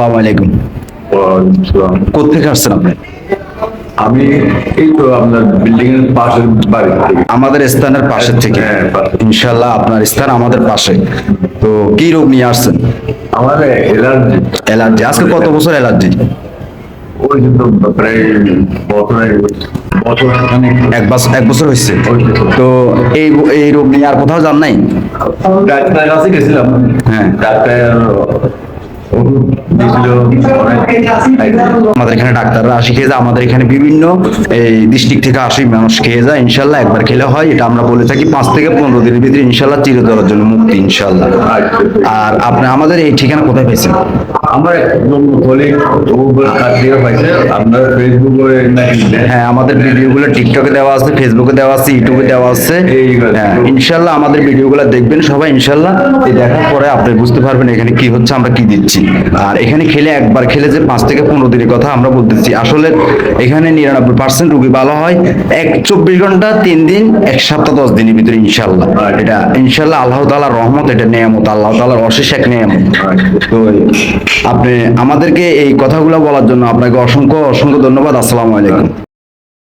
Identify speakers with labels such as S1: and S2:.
S1: আসসালামু আলাইকুম। কোথেকে আসছেন আপনি?
S2: আমি এই তো আপনার বিল্ডিং এর পাশের বাড়ি
S1: আমাদের স্থানের পাশের থেকে।
S2: হ্যাঁ,
S1: ইনশাল্লাহ আপনার স্থান আমাদের পাশে। তো কি রোগ নিয়ে আসছেন?
S2: আমার এলার্জি
S1: অ্যালার্জি আজকে কত বছর অ্যালার্জি
S2: ওই তো প্রায় বছর বছর
S1: এক বছর এক বছর হয়েছে।
S2: হয়েছে।
S1: তো। এই এই রোগ নিয়ে আর কোথাও যান নাই?
S2: ডাক্তারের কাছে গেছিলাম।
S1: হ্যাঁ।
S2: ডাক্তার
S1: আমাদের এখানে ডাক্তাররা আসি খেয়ে যায়। আমাদের এখানে বিভিন্ন এই ডিস্ট্রিক্ট থেকে আসি মানুষ খেয়ে যায় ইনশাল্লাহ। একবার খেলে হয় এটা আমরা বলে থাকি পাঁচ থেকে পনেরো দিনের ভিতরে ইনশাল্লাহ চিরতরের জন্য মুক্তি ইনশাল্লাহ। আর আপনি আমাদের এই ঠিকানা কোথায় পেয়েছেন?
S2: আমার
S1: হ্যাঁ আমাদের ভিডিওগুলো টিকটকে দেওয়া আছে ফেসবুকে দেওয়া আছে ইউটিউবে দেওয়া আছে। হ্যাঁ ইনশাল্লাহ আমাদের ভিডিওগুলো দেখবেন সবাই ইনশাল্লাহ। দেখার পরে আপনি বুঝতে পারবেন এখানে কি হচ্ছে আমরা কি দিচ্ছি। আর এখানে খেলে একবার খেলে যে পাঁচ থেকে পনেরো দিনের কথা আমরা বলতেছি। আসলে এখানে নিরানব্বই পার্সেন্ট রুগী ভালো হয়। এক চব্বিশ ঘণ্টা, তিন দিন, এক সপ্তাহ, দশ দিনের ভিতরে ইনশাল্লাহ এটা ইনশাল্লাহ আল্লাহ তালার রহমত, এটা নিয়ামত, আল্লাহ তালার অশেষ এক নিয়ামত। তো আপনি আমাদেরকে এই কথাগুলো বলার জন্য আপনাকে অসংখ্য অসংখ্য ধন্যবাদ। আসসালামু আলাইকুম।